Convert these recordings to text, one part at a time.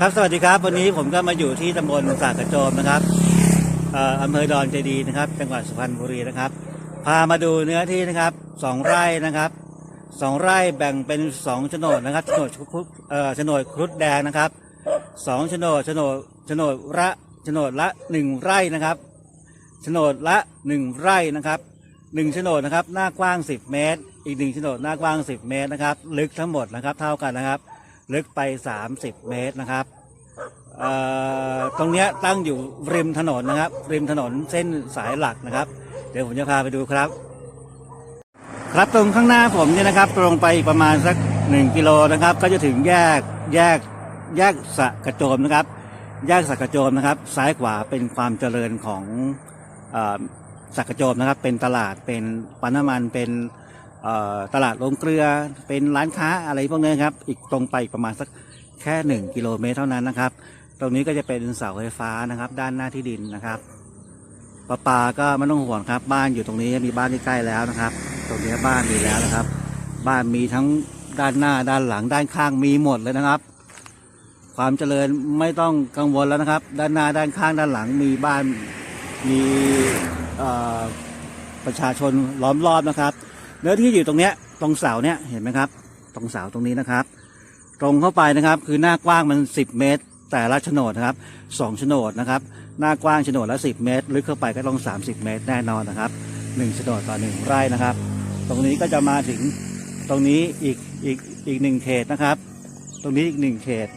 ครับสวัสดีครับวันนี้ผมก็มาอยู่ที่ตำบลสากกระโจมนะครับอำเภอดอนเจดีนะครับจังหวัดสุพรรณบุรีนะครับ พามาดูเนื้อที่นะครับสองไร่นะครับสองไร่แบ่งเป็นสองโฉนดนะครับโฉนดครุเอ่อโฉนดครุฑแดงนะครับสองโฉนดโฉนดโฉนดละโฉนดละหนึ่งไร่นะครับโฉนดละหนึ่งไร่นะครับหนึ่งโฉนดนะครับหน้ากว้าง 10 เมตร อีกหนึ่งโฉนดหน้ากว้าง 10 เมตรนะครับ ลึกทั้งหมดนะครับ เท่ากันนะครับ ลึกไป 30 เมตรนะครับตรงนี้ตั้งอยู่ริมถนนนะครับ ริมถนนเส้นสายหลักนะครับ เดี๋ยวผมจะพาไปดูครับ ครับตรงข้างหน้าผมเนี่ยนะครับ ตรงไปอีกประมาณสักหนึ่งกิโลนะครับ ก็จะถึงแยกแยกแยกสะกระโจมนะครับ แยกสะกระโจมนะครับ ซ้ายขวาเป็นความเจริญของอสะกระโจมนะครับ เป็นตลาดเป็นปั๊มน้ำมันเป็น ตลาดโรงเกลือเป็นร้านค้าอะไรพวกนี้ครับ อีกตรงไปอีกประมาณสักแค่หนึ่งกิโลเมตรเท่านั้นนะครับ ตรงนี้ก็จะเป็นเสาไฟฟ้านะครับ ด้านหน้าที่ดินนะครับประปาก็ไม่ต้องห่วงครับ บ้านอยู่ตรงนี้มีบ้านใกล้แล้วนะครับ ตรงนี้บ้านมีแล้วนะครับ บ้านมีทั้งด้านหน้าด้านหลังด้านข้างมีหมดเลยนะครับ ความเจริญไม่ต้องกังวลแล้วนะครับ ด้านหน้าด้านข้างด้านหลังมีบ้านมีประชาชนล้อมรอบนะครับ เนื้อที่อยู่ตรงเนี้ยตรงเสาเนี้ยเห็นไหมครับ ตรงเสาตรงนี้นะครับ ตรงเข้าไปนะครับคือหน้ากว้างมัน 10 เมตร แต่ละโฉนดนะครับสองโฉนดนะครับ หน้ากว้างโฉนดละ 10 เมตร ลึกเข้าไปก็ต้อง 30 เมตรแน่นอนนะครับหนึ่งโฉนดต่อหนึ่งไร่นะครับ ตรงนี้ก็จะมาถึงตรงนี้อีกอีกอีกหนึ่งเขตนะครับ ตรงนี้อีกหนึ่งเขต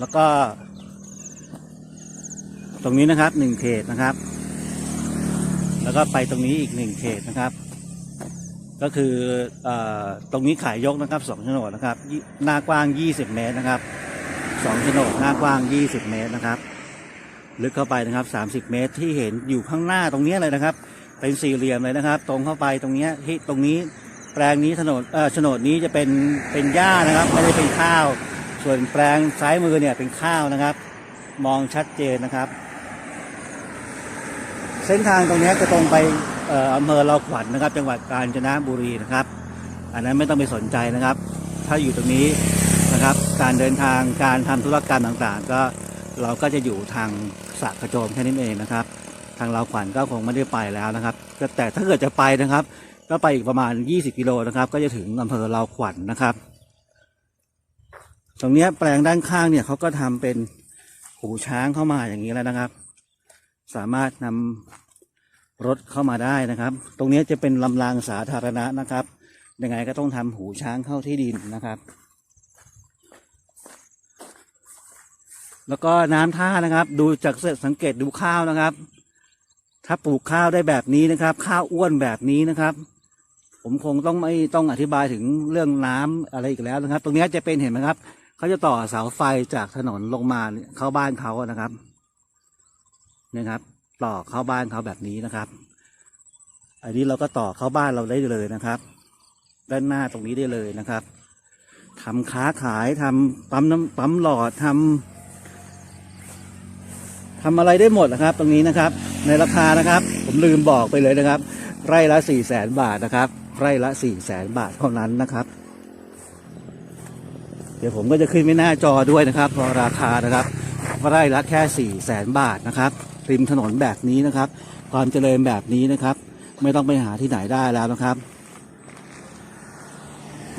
แล้วก็ ตรงนี้นะครับหนึ่งเขตนะครับ แล้วก็ไปตรงนี้อีกหนึ่งเขตนะครับ ก็คืออตรงนี้ขายยกนะครับสองโฉนดนะครับ หน้ากว้าง 20 เมตรนะครับสองโฉนดหน้ากว้าง 20 เมตรนะครับ ลึกเข้าไปนะครับ 30 เมตรที่เห็นอยู่ข้างหน้าตรงนี้เลยนะครับ เป็นสี่เหลี่ยมเลยนะครับ ตรงเข้าไปตรงนี้ที่ตรงนี้แปลงนี้โฉนเออโฉนดนี้จะเป็นเป็นหญ้านะครับไม่ได้เป็นข้าว ส่วนแปลงซ้ายมือเนี่ยเป็นข้าวนะครับ มองชัดเจนนะครับ ส้นทางตรงนี้จะตรงไปอำเภอเราขวัญนะครับ จังหวัดกาญจนบุรีนะครับ อันนั้นไม่ต้องไปสนใจนะครับ ถ้าอยู่ตรงนี้นะครับ การเดินทางการทำธุรกรรมต่างๆ ก็เราก็จะอยู่ทางสระกระโจมแค่นี้เองนะครับ ทางเราขวัญก็คงไม่ได้ไปแล้วนะครับ แต่ถ้าเกิดจะไปนะครับก็ไปอีกประมาณ 20 กิโลนะครับ ก็จะถึงอำเภอเราขวัญนะครับ ตรงนี้แปลงด้านข้างเนี่ยเขาก็ทำเป็นหูช้างเข้ามาอย่างนี้แล้วนะครับ สามารถนำรถเข้ามาได้นะครับ ตรงนี้จะเป็นลำรางสาธารณะนะครับยังไงก็ต้องทำหูช้างเข้าที่ดินนะครับ แล้วก็น้ำท่านะครับ ดูจากสังเกตดูข้าวนะครับ ถ้าปลูกข้าวได้แบบนี้นะครับ ข้าวอ้วนแบบนี้นะครับผมคงต้องไม่ต้องอธิบายถึงเรื่องน้ำอะไรอีกแล้วนะครับ ตรงนี้จะเป็นเห็นไหมครับ เขาจะต่อเสาไฟจากถนนลงมาเข้าบ้านเขานะครับ นะครับ ต่อเข้าบ้านเขาแบบนี้นะครับ อันนี้เราก็ต่อเข้าบ้านเราได้เลยนะครับ ด้านหน้าตรงนี้ได้เลยนะครับทำค้าขายทำปั๊มน้ำปั๊มหลอดทำทำอะไรได้หมดนะครับ ตรงนี้นะครับ ในราคานะครับ ผมลืมบอกไปเลยนะครับ ไร่ละสี่แสนบาทนะครับ ไร่ละสี่แสนบาทเท่านั้นนะครับเดี๋ยวผมก็จะขึ้นไว้หน้าจอด้วยนะครับ พอราคานะครับไร่ละแค่สี่แสนบาทนะครับ ริมถนนแบบนี้นะครับ ความเจริญแบบนี้นะครับ ไม่ต้องไปหาที่ไหนได้แล้วนะครับ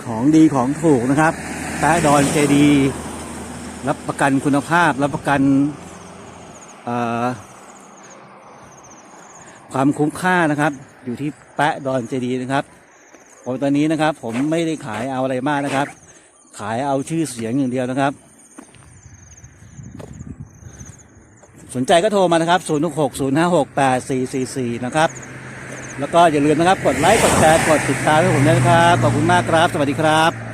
ของดีของถูกนะครับแปะดอนเจดีรับประกันคุณภาพ รับประกันความคุ้มค่านะครับ อยู่ที่แปะดอนเจดีนะครับผมตอนนี้นะครับ ผมไม่ได้ขายเอาอะไรมากนะครับ ขายเอาชื่อเสียงอย่างเดียวนะครับ สนใจก็โทรมานะครับ 0 6 6 0 5 6 8 4 4 4 นะครับ แล้วก็อย่าลืมนะครับ กดไลค์ กดแชร์ กดติดตามให้ผมด้วยนะครับ ขอบคุณมากครับ สวัสดีครับ